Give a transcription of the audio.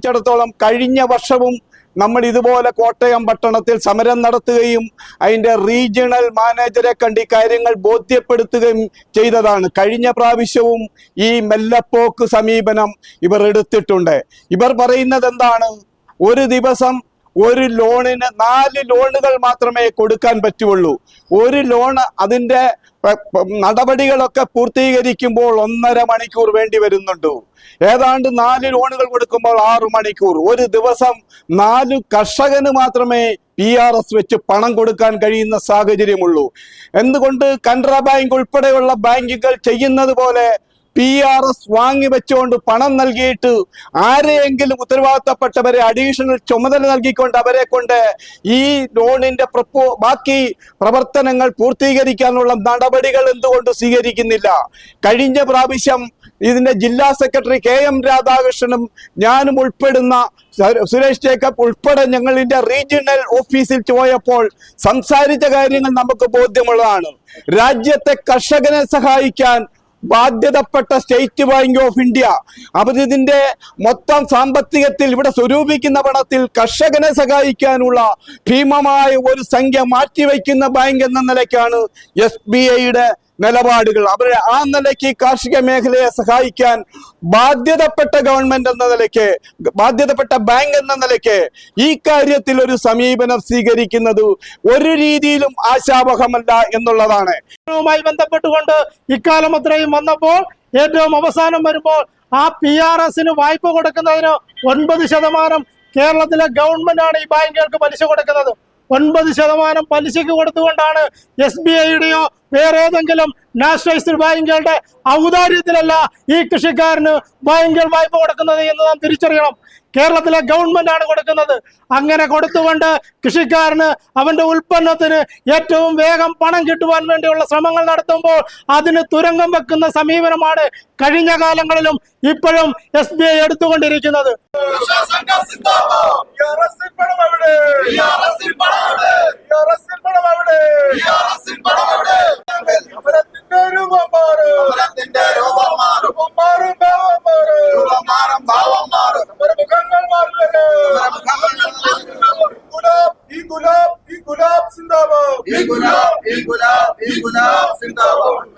സംബന്ധിച്ചിടത്തോളം കഴിഞ്ഞ വർഷവും നമ്മൾ ഇതുപോലെ കോട്ടയം പട്ടണത്തിൽ സമരം നടത്തുകയും അതിന്റെ റീജിയണൽ മാനേജരെ കണ്ടി കാര്യങ്ങൾ ബോധ്യപ്പെടുത്തുകയും ചെയ്തതാണ്. കഴിഞ്ഞ പ്രാവശ്യവും ഈ മെല്ലപ്പോക്ക് സമീപനം ഇവർ എടുത്തിട്ടുണ്ട്. ഇവർ പറയുന്നത് എന്താണ്? ഒരു ദിവസം ഒരു ലോണിന് നാല് ലോണുകൾ മാത്രമേ കൊടുക്കാൻ പറ്റുള്ളൂ. ഒരു ലോൺ പ- നടപടികളൊക്കെ പൂർത്തീകരിക്കുമ്പോൾ ഒന്നര മണിക്കൂർ വേണ്ടി വരുന്നുണ്ട്. ഏതാണ്ട് നാല് ലോണുകൾ കൊടുക്കുമ്പോൾ ആറു മണിക്കൂർ. ഒരു ദിവസം നാല് കർഷകന് മാത്രമേ പി ആർ എസ് വെച്ച് പണം കൊടുക്കാൻ കഴിയുന്ന സാഹചര്യമുള്ളൂ. എന്തുകൊണ്ട് കനറ ബാങ്ക് ഉൾപ്പെടെയുള്ള ബാങ്കുകൾ ചെയ്യുന്നത് പോലെ പി ആർ എസ് വാങ്ങിവെച്ചുകൊണ്ട് പണം നൽകിയിട്ട് ആരെയെങ്കിലും ഉത്തരവാദിത്തപ്പെട്ടവരെ അഡീഷണൽ ചുമതല നൽകിക്കൊണ്ട് അവരെ കൊണ്ട് ഈ ലോണിന്റെ പ്രപ്പോ ബാക്കി പ്രവർത്തനങ്ങൾ പൂർത്തീകരിക്കാനുള്ള നടപടികൾ എന്തുകൊണ്ട് സ്വീകരിക്കുന്നില്ല? കഴിഞ്ഞ പ്രാവശ്യം ഇതിന്റെ ജില്ലാ സെക്രട്ടറി കെ എം രാധാകൃഷ്ണനും ഞാനും ഉൾപ്പെടുന്ന സുരേഷ് ജേക്കബ് ഉൾപ്പെടെ ഞങ്ങളിന്റെ റീജിയണൽ ഓഫീസിൽ പോയപ്പോൾ സംസാരിച്ച കാര്യങ്ങൾ നമുക്ക് ബോധ്യമുള്ളതാണ്. രാജ്യത്തെ കർഷകനെ സഹായിക്കാൻ ബാധ്യതപ്പെട്ട സ്റ്റേറ്റ് ബാങ്ക് ഓഫ് ഇന്ത്യ. അവരിതിന്റെ മൊത്തം സാമ്പത്തികത്തിൽ ഇവിടെ സ്വരൂപിക്കുന്ന പണത്തിൽ കർഷകനെ സഹായിക്കാനുള്ള ഭീമമായ ഒരു സംഖ്യ മാറ്റിവെക്കുന്ന ബാങ്ക് എന്ന നിലയ്ക്കാണ് എസ് ബി ഐയുടെ നിലപാടുകൾ. അവരെ ആ നിലയ്ക്ക് കാർഷിക മേഖലയെ സഹായിക്കാൻ ബാധ്യതപ്പെട്ട ഗവൺമെന്റ് എന്ന നിലയ്ക്ക് ബാധ്യതപ്പെട്ട ബാങ്ക് എന്ന നിലയ്ക്ക് ഈ കാര്യത്തിൽ ഒരു സമീപനം സ്വീകരിക്കുന്നത് ഒരു രീതിയിലും ആശാവഹമല്ല എന്നുള്ളതാണ്. ബന്ധപ്പെട്ടുകൊണ്ട് ഇക്കാലം അത്രയും വന്നപ്പോൾ ഏറ്റവും അവസാനം വരുമ്പോൾ ആ പി ആർ എസിന് വായ്പ കൊടുക്കുന്നതിന് ഒൻപത് ശതമാനം കേരളത്തിലെ ഗവൺമെന്റ് ആണ് ഈ ബാങ്കുകൾക്ക് പലിശ കൊടുക്കുന്നത്. ഒൻപത് ശതമാനം പലിശയ്ക്ക് കൊടുത്തുകൊണ്ടാണ് എസ് ബി ഐയുടെയോ വേറെ ഏതെങ്കിലും നാഷണലൈസ്ഡ് ബാങ്കുകളുടെ ഔദാര്യത്തിലല്ല ഈ കൃഷിക്കാരന് ബാങ്കുകൾ വായ്പ കൊടുക്കുന്നത് എന്ന് നാം തിരിച്ചറിയണം. കേരളത്തിലെ ഗവൺമെന്റ് ആണ് കൊടുക്കുന്നത്. അങ്ങനെ കൊടുത്തുകൊണ്ട് കൃഷിക്കാരന് അവന്റെ ഉൽപ്പന്നത്തിന് ഏറ്റവും വേഗം പണം കിട്ടുവാൻ വേണ്ടിയുള്ള ശ്രമങ്ങൾ നടത്തുമ്പോൾ അതിന് തുരങ്കം വെക്കുന്ന സമീപനമാണ് കഴിഞ്ഞ കാലങ്ങളിലും ഇപ്പോഴും എസ് ബി ഐ എടുത്തുകൊണ്ടിരിക്കുന്നത്. സമരത്തിന്റെ രൂപം മാറും. മാറും ഭാവം മാറും. രൂപം മാറും ഭാവം മാറും. സമരമുഖങ്ങൾ മാറില്ലേ ഗുലാബ് ഈ ഗുലാബ് ഈ ഗുലാബ് സിന്ദാബാദ്. ഈ ഗുലാബ് ഈ ഗുലാബ് ഈ ഗുലാബ് സിന്ദാബാദ്.